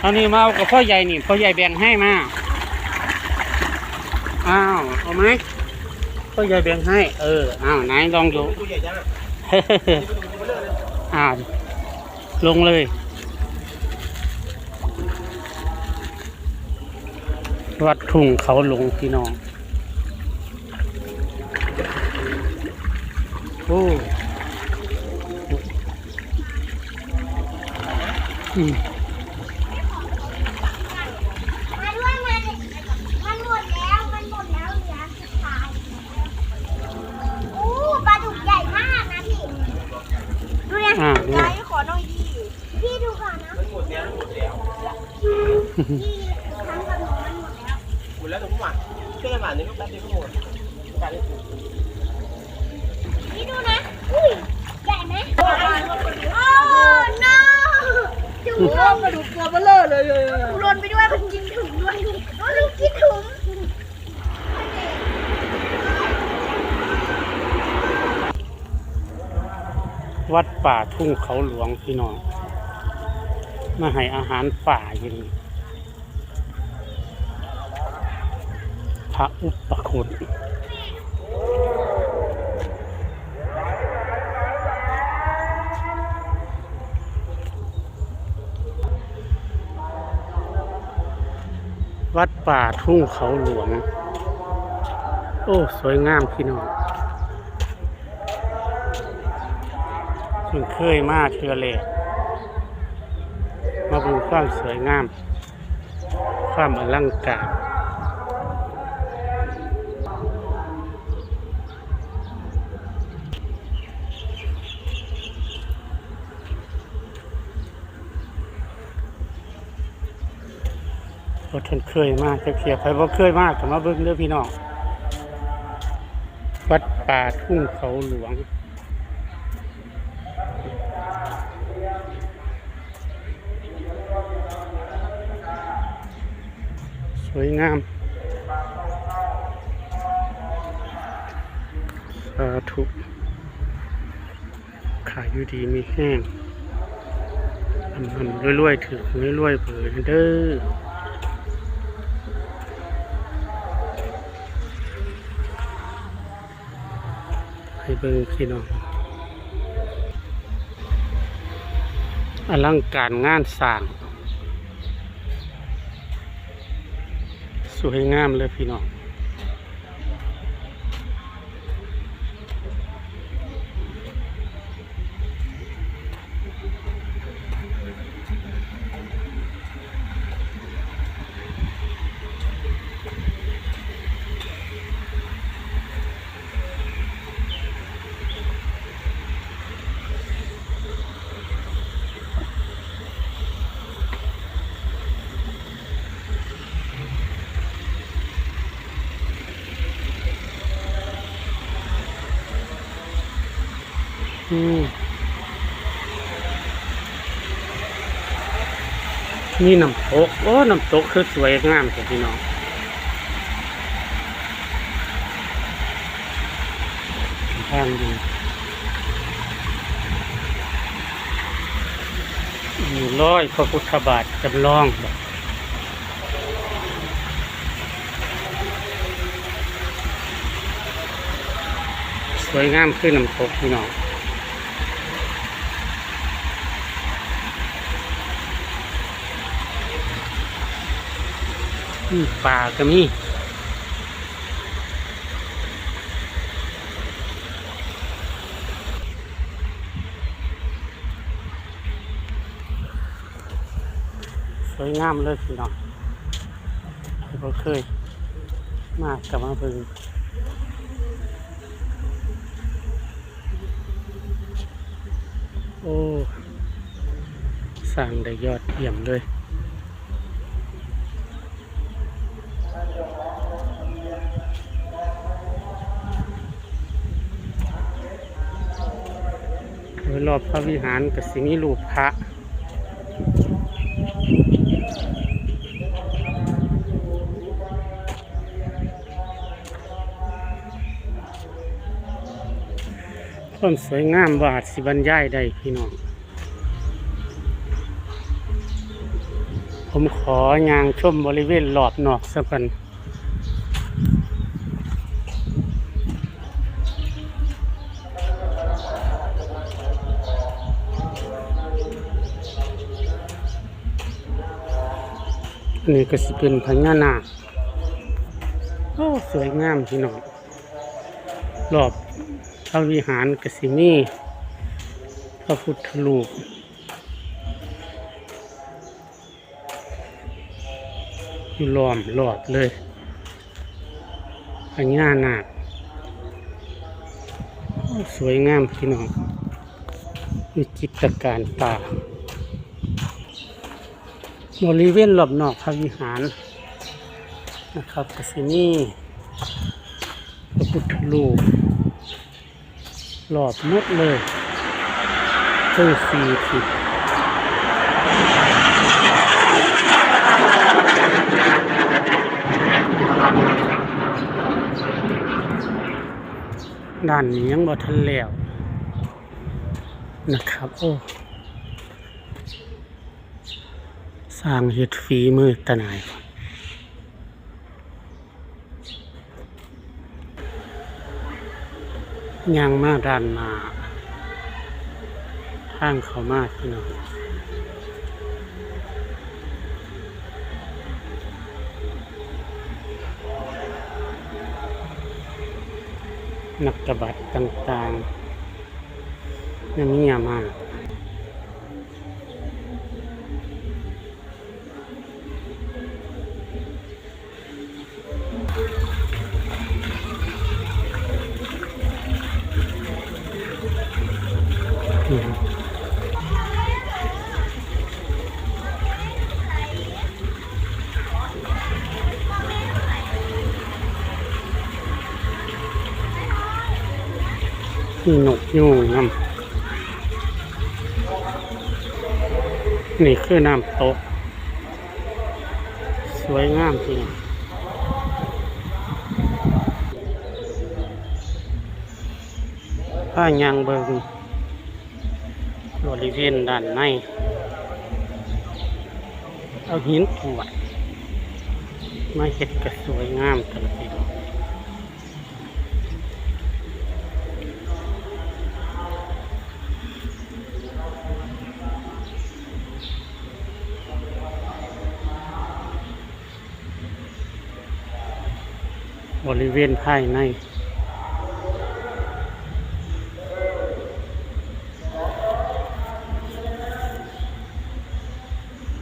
เอานี่มาเอากับพ่อใหญ่นี่พ่อใหญ่แบ่งให้มาอ้าวเอาไหมพ่อใหญ่แบ่งให้ เอออ้าวไหนลองดูอ่าลงเลยวัดทุ่งเขาหลงพี่น้อง โอ้อืม มาด้วยมั นมันหมดแล้วมันหมดแล้วเหลือสุดท้ายอู้ปลาดุกใหญ่มากนะพี่ดูเนี่ยอ่าดูยายขอหน่อยดีพี่ดูก่อนนะมันหมดแล้วหมดแล้วพี่ทำกับหนูมันหมดแล้วหมดแล้วตรงหวานเครื่องหวานนี่ก็แป๊บเดียวก็หมดการนี้พี่ดูนะอุ้ยใหญ่ไหมโอ้ no จุ๋มกระดูกตัวเบลอเลยเลยหล่นไปด้วยมันกินถุงด้วยนี่โอ้ลูกกินถุงวัดป่าทุ่งเขาหลวงพี่น้อง มาให้อาหารป่าอยู่นี่พระอุปคุฎ วัดป่าทุ่งเขาหลวง โอ้ สวยงามพี่น้องคุณเคยมาเทือเลมาดูความสวยงาม ความอลังการ รถทนเคยมากจะเขียไปว่าเคยมากแต่มาเบิ่งเด้อพี่น้องวัดป่าทุ่งเขาหลวงสวยงาม สาธุขายอยู่ดีมีแห้งอันมันรวยๆถือรวยๆเผื่อเด้อ ให้เบิ่งพี่น้องอลังการงานสร้าง สวยงามเลยพี่น้อง นี่น้ำตก โอ้ น้ำตกคือสวยงามจ้ะพี่น้องทางดีอยู่ร้อยพระพุทธบาทจำลองบอกสวยงามขึ้นน้ำตกพี่น้อง ป่าก็มีสวยงามเลยพี่น้องเราเคย มากกับมาเบิ่งโอ้ สร้างได้ยอดเยี่ยมเลย โดยรอบพระวิหารกับสิมีรูปพระความสวยงามวาดสิบรรยายได้พี่น้อง ผมขอยางชมบริเวณรอบนอกสักกัน นนี้ก็สิเป็นพญานาคโอ้สวยงามพี่น้องรอบพระวิหารกสิมีพระพุทธรูปอยู่ล้อมรอบเลยพญานาคสวยงามพี่น้องมีจิตการตา บริเวณรอบนอกพระวิหารนะครับกสิมีพระพุทธรูปหลอดหมดเลยตั้สี่ทิศด้านนี้ยังบ่ทันแล้วนะครับ โอ้ สร้างเห็ดฝีมือตะนายยังมาด้านหน้าทางเขามาพี่น้องนักตบัตรต่างๆนั่นนี่มาอื นี่นกยูงน้ำนี่คือน้ำตก สวยงามจริงผ้ายางเบิงบริเวณด้านใน เอาหินกรวดมาเห็ดก็สวยงามตลอด บริเวณภายใน